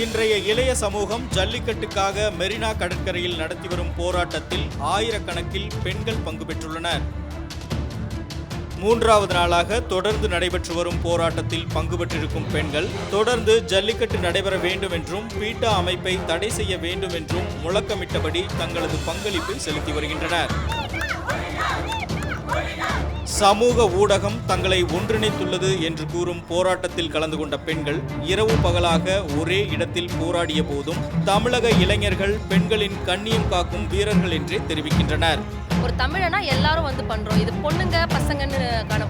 இன்றைய இளைய சமூகம் ஜல்லிக்கட்டுக்காக மெரினா கடற்கரையில் நடத்தி வரும் போராட்டத்தில் ஆயிரக்கணக்கில் பெண்கள் பங்கு பெற்றுள்ளனர். மூன்றாவது நாளாக தொடர்ந்து நடைபெற்று வரும் போராட்டத்தில் பங்கு பெற்றிருக்கும் பெண்கள் தொடர்ந்து ஜல்லிக்கட்டு நடைபெற வேண்டும் என்றும் பீட்டா அமைப்பை தடை செய்ய வேண்டும் என்றும் முழக்கமிட்டபடி தங்களது பங்களிப்பை செலுத்தி வருகின்றனர். சமூக ஊடகம் தங்களை ஒன்றிணைத்துள்ளது என்று கூறும் போராட்டத்தில் கலந்து கொண்ட பெண்கள் இரவு பகலாக ஒரே இடத்தில் போராடிய போதும் தமிழக இளைஞர்கள் பெண்களின் கண்ணியம் காக்கும் வீரர்கள் என்றே தெரிவிக்கின்றனர். ஒரு தமிழனா எல்லாரும் வந்து பண்றோம். இது பொண்ணுங்க பசங்கன்னு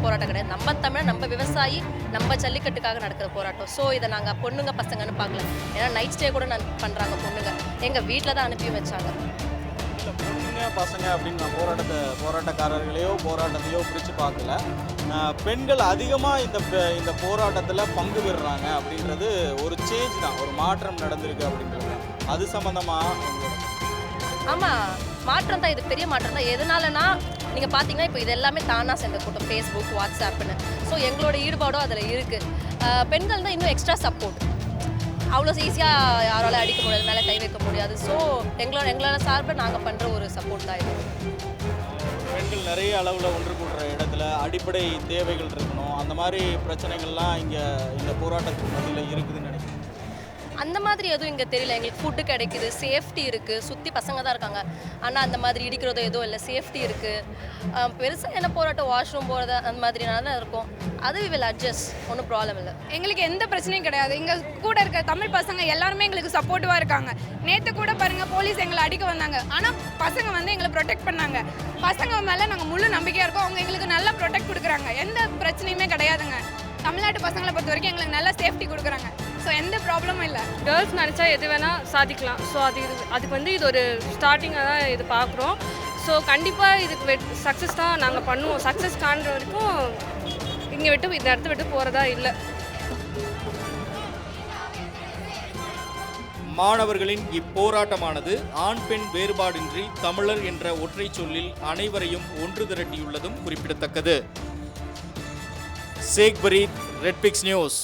போராட்டம் கிடையாது. நம்ம தமிழ் நம்ம விவசாயி நம்ம ஜல்லிக்கட்டுக்காக நடக்கிற போராட்டம். ஸோ இதை நாங்கள் பொண்ணுங்க பசங்கன்னு பார்க்கல. ஏன்னா நைட் ஸ்டே கூட நான் பண்றாங்க பொண்ணுங்க. எங்க வீட்டில் தான் அனுப்பி வச்சாங்க. இல்லை பொண்ணுங்க பசங்க அப்படின்னு நான் போராட்டத்தை போராட்டக்காரர்களையோ போராட்டத்தையோ பிரித்து பார்க்கல. பெண்கள் அதிகமாக இந்த இந்த போராட்டத்தில் பங்கு பெறுறாங்க அப்படின்றது ஒரு சேஞ்ச் தான் ஒரு மாற்றம் நடந்திருக்கு அப்படின்றது. அது சம்மந்தமாக ஆமாம் மாற்றம் தான் இது பெரிய மாற்றம் தான். எதனாலனா நீங்கள் பார்த்தீங்கன்னா இப்போ இது எல்லாமே தானாக சேர்ந்த கூட்டம் ஃபேஸ்புக் வாட்ஸ்அப்னு ஸோ எங்களோட ஈடுபாடும் அதில் இருக்குது பெண்கள் தான் இன்னும் எக்ஸ்ட்ரா சப்போர்ட் அவ்வளோ ஈஸியாக யாரால அடிக்க முடியாது மேலே கை வைக்க முடியாது. ஸோ எங்களோட எங்களோட சார்பில் நாங்கள் பண்ணுற ஒரு சப்போர்ட் தான் இது. பெண்கள் நிறைய அளவில் ஒன்று கூடுற இடத்துல அடிப்படை தேவைகள் இருக்கணும். அந்த மாதிரி பிரச்சனைகள்லாம் இங்கே இந்த போராட்டத்துக்கு மத்தியில் இருக்குதுன்னு நினைக்கிறேன். அந்த மாதிரி எதுவும் இங்கே தெரியல. எங்களுக்கு ஃபுட்டு கிடைக்குது சேஃப்டி இருக்குது சுற்றி பசங்க தான் இருக்காங்க. ஆனால் அந்த மாதிரி இடிக்கிறதோ எதுவும் இல்லை சேஃப்டி இருக்குது பெருசாக என்ன போராட்டம் வாஷ்ரூம் போகிறது அந்த மாதிரினால தான் இருக்கும். அது வில் அட்ஜஸ்ட் ஒன்றும் ப்ராப்ளம் இல்லை. எங்களுக்கு எந்த பிரச்சனையும் கிடையாது. இங்கே கூட இருக்க தமிழ் பசங்க எல்லாருமே எங்களுக்கு சப்போர்ட்டிவாக இருக்காங்க. நேற்று கூட பாருங்கள் போலீஸ் எங்களை அடிக்க வந்தாங்க. ஆனால் பசங்க வந்து எங்களை ப்ரொடெக்ட் பண்ணாங்க. பசங்க மேலே நாங்கள் முழு நம்பிக்கையாக இருக்கோம். அவங்க எங்களுக்கு நல்லா ப்ரொடெக்ட் கொடுக்குறாங்க. எந்த பிரச்சனையுமே கிடையாதுங்க. தமிழ்நாட்டு பசங்களை பொறுத்த வரைக்கும் எங்களுக்கு நல்ல சேஃப்டி கொடுக்குறாங்க. ஸோ எந்த ப்ராப்ளமும் இல்லை. கேர்ள்ஸ் நினச்சா எது வேணால் சாதிக்கலாம். ஸோ அது இது அதுக்கு வந்து இது ஒரு ஸ்டார்டிங்காக தான் இது பார்க்குறோம் ஸோ கண்டிப்பாக இதுக்கு வெட் சக்ஸஸ் தான் நாங்கள் பண்ணுவோம். சக்ஸஸ் காண்ற வரைக்கும் இங்கே விட்டு இந்த இடத்த விட்டு போகிறதா இல்லை. மாணவர்களின் இப்போராட்டமானது ஆண் பெண் வேறுபாடின்றி தமிழர் என்ற ஒற்றை சொல்லில் அனைவரையும் ஒன்று திரட்டியுள்ளதும் குறிப்பிடத்தக்கது. Sheikh Barid Red Pix News